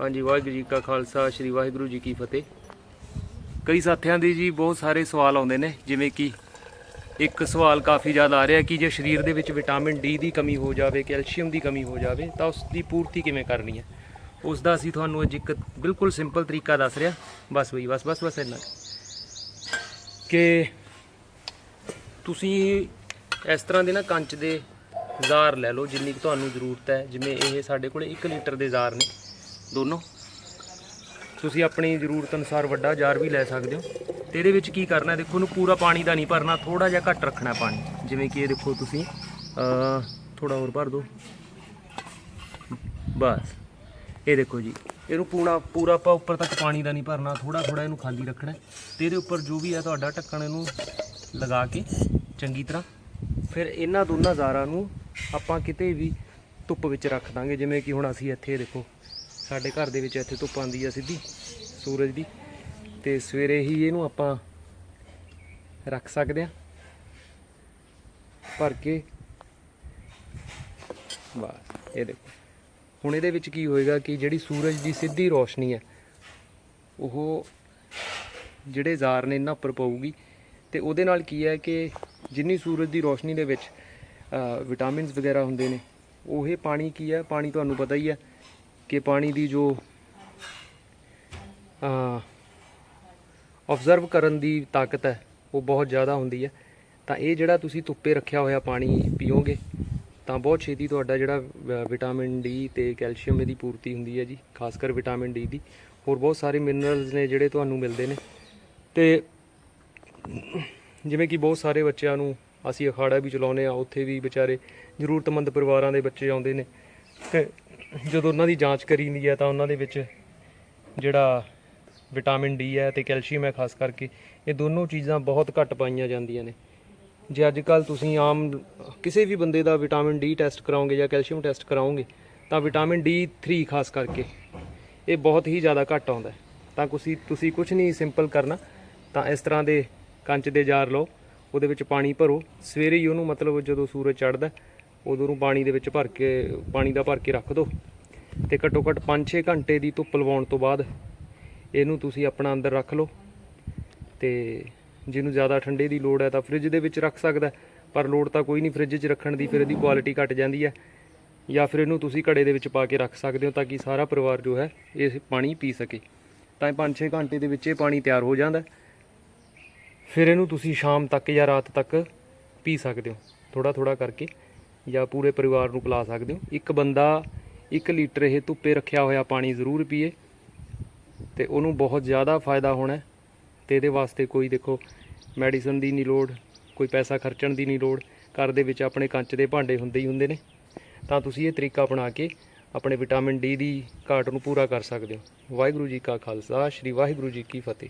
ਹਾਂਜੀ, ਵਾਹਿਗੁਰੂ ਜੀ ਕਾ ਖਾਲਸਾ, ਸ੍ਰੀ ਵਾਹਿਗੁਰੂ ਜੀ ਕੀ ਫਤਿਹ। ਕਈ ਸਾਥੀਆਂ ਦੇ ਜੀ ਬਹੁਤ ਸਾਰੇ ਸਵਾਲ ਆਉਂਦੇ ਨੇ, ਜਿਵੇਂ ਕਿ ਇੱਕ ਸਵਾਲ ਕਾਫੀ ਜ਼ਿਆਦਾ ਆ ਰਿਹਾ ਕਿ ਜੇ ਸਰੀਰ ਦੇ ਵਿੱਚ ਵਿਟਾਮਿਨ ਡੀ ਦੀ ਕਮੀ ਹੋ ਜਾਵੇ, ਕੈਲਸ਼ੀਅਮ ਦੀ ਕਮੀ ਹੋ ਜਾਵੇ, ਤਾਂ ਉਸ ਦੀ ਪੂਰਤੀ ਕਿਵੇਂ ਕਰਨੀ ਹੈ? ਉਸ ਦਾ ਅਸੀਂ ਤੁਹਾਨੂੰ ਅੱਜ ਇੱਕ ਬਿਲਕੁਲ ਸਿੰਪਲ ਤਰੀਕਾ ਦੱਸ ਰਿਹਾ। ਬਸ ਬਈ, ਬਸ ਬਸ ਬਸ ਇੰਨਾ। ਕਿ ਤੁਸੀਂ ਇਸ ਤਰ੍ਹਾਂ ਦੇ ਨਾ ਕੰਚ ਦੇ ਜ਼ਾਰ ਲੈ ਲਓ, ਜਿੰਨੀ ਕੁ ਤੁਹਾਨੂੰ ਜ਼ਰੂਰਤ ਹੈ। ਜਿਵੇਂ ਇਹ ਸਾਡੇ ਕੋਲ 1 ਲੀਟਰ ਦੇ ਜ਼ਾਰ ਨੇ। ਦੋਨੋਂ। ਤੁਸੀਂ ਆਪਣੀ ਜ਼ਰੂਰਤ ਅਨੁਸਾਰ ਵੱਡਾ ਜਾਰ ਵੀ ਲੈ ਸਕਦੇ ਹੋ। ਤੇ ਇਹਦੇ ਵਿੱਚ ਕੀ ਕਰਨਾ ਦੇਖੋ, ਇਹਨੂੰ ਪੂਰਾ ਪਾਣੀ ਦਾ ਨਹੀਂ ਭਰਨਾ ਥੋੜਾ ਜਿਹਾ ਘੱਟ ਰੱਖਣਾ ਪਾਣੀ। ਜਿਵੇਂ ਕਿ ਇਹ ਦੇਖੋ ਤੁਸੀਂ ਅ ਥੋੜਾ ਹੋਰ ਭਰ ਦਿਓ। ਬਸ। ਇਹ ਦੇਖੋ ਜੀ, ਇਹਨੂੰ ਪੂਣਾ, ਪੂਰਾ ਆਪਾਂ ਉੱਪਰ ਤੱਕ ਪਾਣੀ ਦਾ ਨਹੀਂ ਭਰਨਾ ਥੋੜਾ ਥੋੜਾ ਇਹਨੂੰ ਖਾਲੀ ਰੱਖਣਾ ਹੈ। ਤੇ ਇਹਦੇ ਉੱਪਰ ਜੋ ਵੀ ਹੈ ਤੁਹਾਡਾ ਢੱਕਣ ਇਹਨੂੰ ਲਗਾ ਕੇ ਚੰਗੀ ਤਰ੍ਹਾਂ ਫਿਰ ਇਹਨਾਂ ਦੋਨਾਂ ਜ਼ਾਰਾਂ ਨੂੰ ਆਪਾਂ ਕਿਤੇ ਵੀ ਧੁੱਪ ਵਿੱਚ ਰੱਖ ਦਾਂਗੇ। ਜਿਵੇਂ ਕਿ ਹੁਣ ਅਸੀਂ ਇੱਥੇ ਦੇਖੋ ਸਾਡੇ ਘਰ ਦੇ ਵਿੱਚ ਇੱਥੇ ਧੁੱਪ ਆਉਂਦੀ ਆ ਸਿੱਧੀ, ਸੂਰਜ ਦੀ। ਤੇ ਸਵੇਰੇ ਹੀ ਇਹਨੂੰ ਆਪਾਂ ਰੱਖ ਸਕਦੇ ਆ। ਭਰ ਕੇ। ਬਸ ਇਹ ਦੇਖੋ। ਹੁਣ ਇਹਦੇ ਵਿੱਚ ਕੀ ਹੋਏਗਾ ਕਿ ਜਿਹੜੀ ਸੂਰਜ ਦੀ ਸਿੱਧੀ ਰੋਸ਼ਨੀ ਹੈ ਉਹ ਜਿਹੜੇ ਜ਼ਾਰ ਨੇ ਇਹਨਾਂ ਉੱਪਰ ਪਊਗੀ। ਤੇ ਉਹਦੇ ਨਾਲ ਕੀ ਹੈ ਕਿ ਜਿੰਨੀ ਸੂਰਜ ਦੀ ਰੋਸ਼ਨੀ ਦੇ ਵਿੱਚ ਵਿਟਾਮਿਨਸ ਵਗੈਰਾ ਹੁੰਦੇ ਨੇ, ਉਹ ਇਹ ਪਾਣੀ ਕੀ ਹੈ? ਪਾਣੀ ਤੁਹਾਨੂੰ ਪਤਾ ਹੀ ਹੈ। ਕਿ ਪਾਣੀ ਦੀ ਜੋ ਆਬਜ਼ਰਵ ਕਰਨ ਦੀ ਤਾਕਤ ਹੈ, ਉਹ ਬਹੁਤ ਜ਼ਿਆਦਾ ਹੁੰਦੀ ਹੈ। ਤਾਂ ਇਹ ਜਿਹੜਾ ਤੁਸੀਂ ਧੁੱਪੇ ਰੱਖਿਆ ਹੋਇਆ ਪਾਣੀ ਪੀਓਗੇ, ਤਾਂ ਬਹੁਤ ਛੇਤੀ ਤੁਹਾਡਾ ਜਿਹੜਾ ਵਿਟਾਮਿਨ ਡੀ ਤੇ ਕੈਲਸ਼ੀਅਮ ਇਹਦੀ ਪੂਰਤੀ ਹੁੰਦੀ ਹੈ ਜੀ ਖਾਸ ਕਰ ਵਿਟਾਮਿਨ ਡੀ ਦੀ। ਹੋਰ ਬਹੁਤ ਸਾਰੇ ਮਿਨਰਲਸ ਨੇ ਜਿਹੜੇ ਤੁਹਾਨੂੰ ਮਿਲਦੇ ਨੇ। ਤੇ ਜਿਵੇਂ ਕਿ ਬਹੁਤ ਸਾਰੇ ਬੱਚਿਆਂ ਨੂੰ ਅਸੀਂ ਅਖਾੜਾ ਵੀ ਚਲਾਉਂਦੇ ਆ ਉੱਥੇ ਵੀ ਵਿਚਾਰੇ ਜ਼ਰੂਰਤਮੰਦ ਪਰਿਵਾਰਾਂ ਦੇ ਬੱਚੇ ਆਉਂਦੇ ਨੇ। ਤੇ ਜਦੋਂ ਉਹਨਾਂ ਦੀ ਜਾਂਚ ਕਰੀਦੀ ਹੈ ਤਾਂ ਉਹਨਾਂ ਦੇ ਵਿੱਚ ਜਿਹੜਾ ਵਿਟਾਮਿਨ ਡੀ ਹੈ ਤੇ ਕੈਲਸ਼ੀਅਮ ਹੈ ਖਾਸ ਕਰਕੇ, ਇਹ ਦੋਨੋਂ ਚੀਜ਼ਾਂ ਬਹੁਤ ਘੱਟ ਪਾਈਆਂ ਜਾਂਦੀਆਂ ਨੇ। ਜੇ ਅੱਜ ਕੱਲ ਤੁਸੀਂ ਆਮ ਕਿਸੇ ਵੀ ਬੰਦੇ ਦਾ ਵਿਟਾਮਿਨ ਡੀ ਟੈਸਟ ਕਰਾਓਗੇ ਜਾਂ ਕੈਲਸ਼ੀਅਮ ਟੈਸਟ ਕਰਾਓਗੇ, ਤਾਂ ਵਿਟਾਮਿਨ ਡੀ 3 ਖਾਸ ਕਰਕੇ, ਇਹ ਬਹੁਤ ਹੀ ਜ਼ਿਆਦਾ ਘੱਟ ਆਉਂਦਾ ਤਾਂ ਤੁਸੀਂ ਤੁਸੀਂ ਕੁਝ ਨਹੀਂ ਸਿੰਪਲ ਕਰਨਾ, ਤਾਂ ਇਸ ਤਰ੍ਹਾਂ ਦੇ ਕੰਚ ਦੇ ਜਾਰ ਲਓ, ਉਹਦੇ ਵਿੱਚ ਪਾਣੀ ਭਰੋ, ਸਵੇਰੇ ਹੀ ਉਹਨੂੰ ਮਤਲਬ ਜਦੋਂ ਸੂਰਜ ਚੜ੍ਹਦਾ ਉਦੋਂ ਨੂੰ ਪਾਣੀ ਦੇ ਵਿੱਚ ਭਰ ਕੇ, ਪਾਣੀ ਦਾ ਭਰ ਕੇ ਰੱਖ ਦਿਓ ਤੇ ਘੱਟੋ ਘੱਟ 5-6 ਘੰਟੇ ਦੀ ਧੁੱਪ ਲਵਾਉਣ ਤੋਂ ਬਾਅਦ ਇਹਨੂੰ ਤੁਸੀਂ ਆਪਣਾ ਅੰਦਰ ਰੱਖ ਲਓ ਤੇ ਜਿਹਨੂੰ ਜ਼ਿਆਦਾ ਠੰਡੇ ਦੀ ਲੋੜ ਹੈ ਤਾਂ ਫ੍ਰਿਜ ਦੇ ਵਿੱਚ ਰੱਖ ਸਕਦਾ ਪਰ ਲੋੜ ਤਾਂ ਕੋਈ ਨਹੀਂ ਫ੍ਰਿਜ 'ਚ ਰੱਖਣ ਦੀ, ਫਿਰ ਇਹਦੀ ਕੁਆਲਿਟੀ ਘਟ ਜਾਂਦੀ ਹੈ ਜਾਂ ਫਿਰ ਇਹਨੂੰ ਤੁਸੀਂ ਘੜੇ ਦੇ ਵਿੱਚ ਪਾ ਕੇ ਰੱਖ ਸਕਦੇ ਹੋ ਤਾਂ ਕਿ ਸਾਰਾ ਪਰਿਵਾਰ ਜੋ ਹੈ ਇਹ ਪਾਣੀ ਪੀ ਸਕੇ। ਤਾਂ ਇਹ 5-6 ਘੰਟੇ ਦੇ ਵਿੱਚ ਇਹ ਪਾਣੀ ਤਿਆਰ ਹੋ ਜਾਂਦਾ ਫਿਰ ਇਹਨੂੰ ਤੁਸੀਂ ਸ਼ਾਮ ਤੱਕ ਜਾਂ ਰਾਤ ਤੱਕ ਪੀ ਸਕਦੇ ਹੋ ਥੋੜਾ ਥੋੜਾ ਕਰਕੇ। ਜਾਂ ਪੂਰੇ ਪਰਿਵਾਰ ਨੂੰ ਪਿਲਾ ਸਕਦੇ ਹੋ। ਇੱਕ ਬੰਦਾ 1 ਲੀਟਰ ਇਹ ਧੁੱਪੇ ਰੱਖਿਆ ਹੋਇਆ ਪਾਣੀ ਜ਼ਰੂਰ ਪੀਏ ਤੇ ਉਹਨੂੰ ਬਹੁਤ ਜ਼ਿਆਦਾ ਫਾਇਦਾ ਹੋਣਾ ਹੈ ਤੇ ਇਹਦੇ ਵਾਸਤੇ ਕੋਈ ਦੇਖੋ ਮੈਡੀਸਨ ਦੀ ਨਹੀਂ ਲੋੜ, ਕੋਈ ਪੈਸਾ ਖਰਚਣ ਦੀ ਨਹੀਂ ਲੋੜ, ਘਰ ਦੇ ਵਿੱਚ ਆਪਣੇ ਕੰਚ ਦੇ ਭਾਂਡੇ ਹੁੰਦੇ ਹੀ ਹੁੰਦੇ ਨੇ। ਤਾਂ ਤੁਸੀਂ ਇਹ ਤਰੀਕਾ ਅਪਣਾ ਕੇ ਆਪਣੇ ਵਿਟਾਮਿਨ ਡੀ ਦੀ ਘਾਟ ਨੂੰ ਪੂਰਾ ਕਰ ਸਕਦੇ ਹੋ। ਵਾਹਿਗੁਰੂ ਜੀ ਕਾ ਖਾਲਸਾ, ਸ੍ਰੀ ਵਾਹਿਗੁਰੂ ਜੀ ਕੀ ਫਤਿਹ।